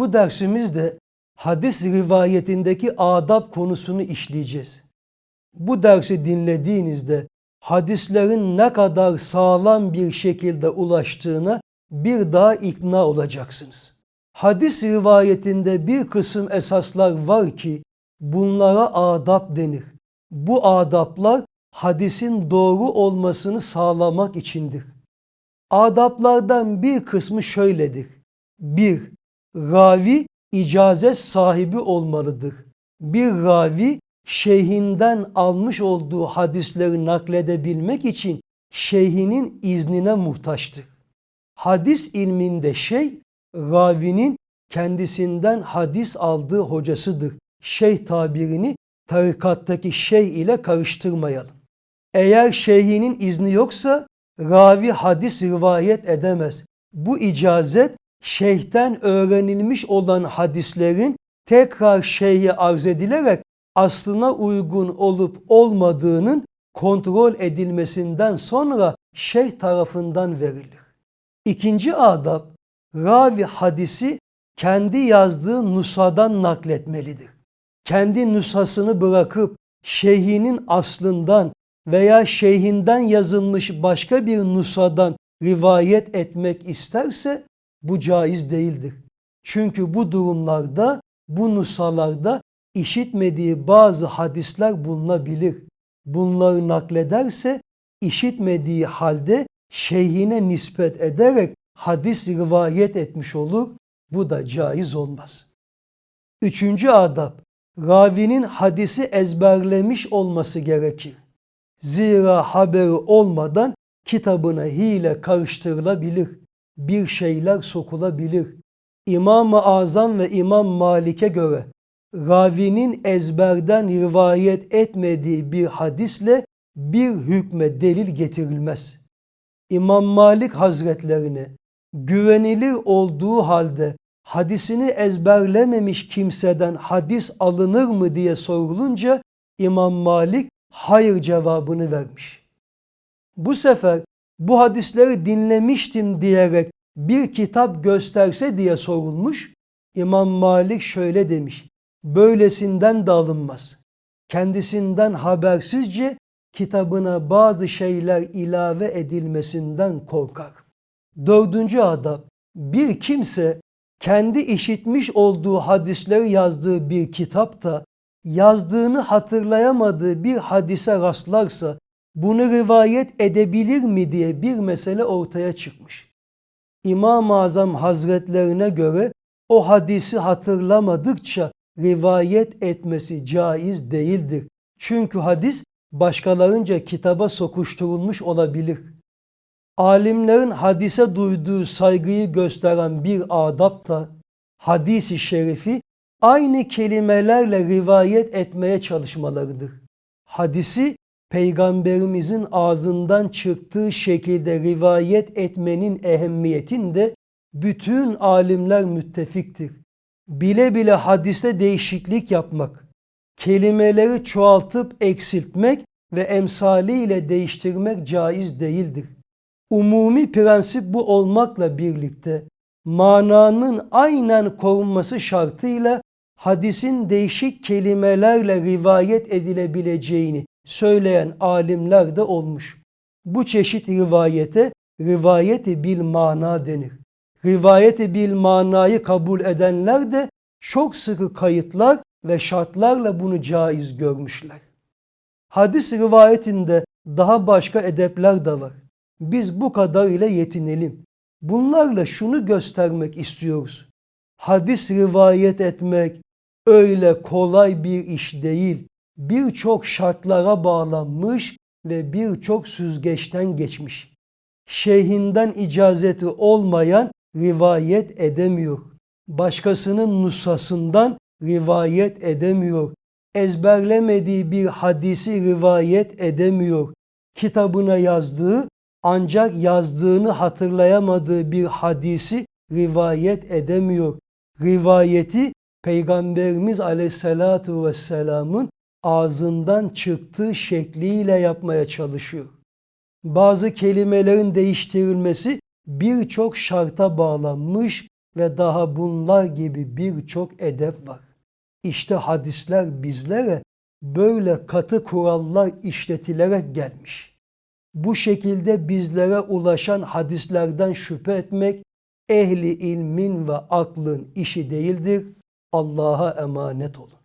Bu dersimizde hadis rivayetindeki adab konusunu işleyeceğiz. Bu dersi dinlediğinizde hadislerin ne kadar sağlam bir şekilde ulaştığına bir daha ikna olacaksınız. Hadis rivayetinde bir kısım esaslar var ki bunlara adab denir. Bu adaplar hadisin doğru olmasını sağlamak içindir. Adaplardan bir kısmı şöyledir. 1. Ravi icazet sahibi olmalıdır. Bir ravi şeyhinden almış olduğu hadisleri nakledebilmek için şeyhinin iznine muhtaçtır. Hadis ilminde şey, ravinin kendisinden hadis aldığı hocasıdır. Şeyh tabirini tarikattaki şey ile karıştırmayalım. Eğer şeyhinin izni yoksa ravi hadis rivayet edemez. Bu icazet şeyhten öğrenilmiş olan hadislerin tekrar şeyhe arz edilerek aslına uygun olup olmadığının kontrol edilmesinden sonra şeyh tarafından verilir. İkinci adab, ravi hadisi kendi yazdığı nusadan nakletmelidir. Kendi nusasını bırakıp şeyhinin aslından veya şeyhinden yazılmış başka bir nusadan rivayet etmek isterse bu caiz değildir. Çünkü bu durumlarda, bu nusalarda işitmediği bazı hadisler bulunabilir. Bunları naklederse işitmediği halde şeyhine nispet ederek hadis rivayet etmiş olur. Bu da caiz olmaz. Üçüncü adab, ravinin hadisi ezberlemiş olması gerekir. Zira haberi olmadan kitabına hile karıştırılabilir. Bir şeyler sokulabilir. İmam-ı Azam ve İmam Malik'e göre ravinin ezberden rivayet etmediği bir hadisle bir hükme delil getirilmez. İmam Malik Hazretlerine güvenilir olduğu halde hadisini ezberlememiş kimseden hadis alınır mı diye sorulunca İmam Malik hayır cevabını vermiş. Bu sefer bu hadisleri dinlemiştim diyerek bir kitap gösterse diye sorulmuş. İmam Malik şöyle demiş. Böylesinden de alınmaz. Kendisinden habersizce kitabına bazı şeyler ilave edilmesinden korkar. Dördüncü adab, bir kimse kendi işitmiş olduğu hadisleri yazdığı bir kitapta yazdığını hatırlayamadığı bir hadise rastlarsa bunu rivayet edebilir mi diye bir mesele ortaya çıkmış. İmam-ı Azam Hazretlerine göre o hadisi hatırlamadıkça rivayet etmesi caiz değildir. Çünkü hadis başkalarınca kitaba sokuşturulmuş olabilir. Alimlerin hadise duyduğu saygıyı gösteren bir adap da hadisi şerifi aynı kelimelerle rivayet etmeye çalışmalarıdır. Hadisi peygamberimizin ağzından çıktığı şekilde rivayet etmenin ehemmiyetinde bütün alimler müttefiktir. Bile bile hadiste değişiklik yapmak, kelimeleri çoğaltıp eksiltmek ve emsaliyle değiştirmek caiz değildir. Umumi prensip bu olmakla birlikte mananın aynen korunması şartıyla hadisin değişik kelimelerle rivayet edilebileceğini söyleyen alimler de olmuş. Bu çeşit rivayete rivayeti bil mana denir. Rivayeti bil manayı kabul edenler de çok sıkı kayıtlar ve şartlarla bunu caiz görmüşler. Hadis rivayetinde daha başka edepler de var. Biz bu kadar ile yetinelim. Bunlarla şunu göstermek istiyoruz. Hadis rivayet etmek öyle kolay bir iş değil. Birçok şartlara bağlanmış ve birçok süzgeçten geçmiş. Şeyhinden icazeti olmayan rivayet edemiyor. Başkasının nusasından rivayet edemiyor. Ezberlemediği bir hadisi rivayet edemiyor. Kitabına yazdığı ancak yazdığını hatırlayamadığı bir hadisi rivayet edemiyor. Rivayeti Peygamberimiz Aleyhisselatu Vesselam'ın ağzından çıktığı şekliyle yapmaya çalışıyor. Bazı kelimelerin değiştirilmesi birçok şarta bağlanmış, ve daha bunlar gibi birçok edep var. İşte hadisler bizlere böyle katı kurallar işletilerek gelmiş. Bu şekilde bizlere ulaşan hadislerden şüphe etmek ehli ilmin ve aklın işi değildir. Allah'a emanet olun.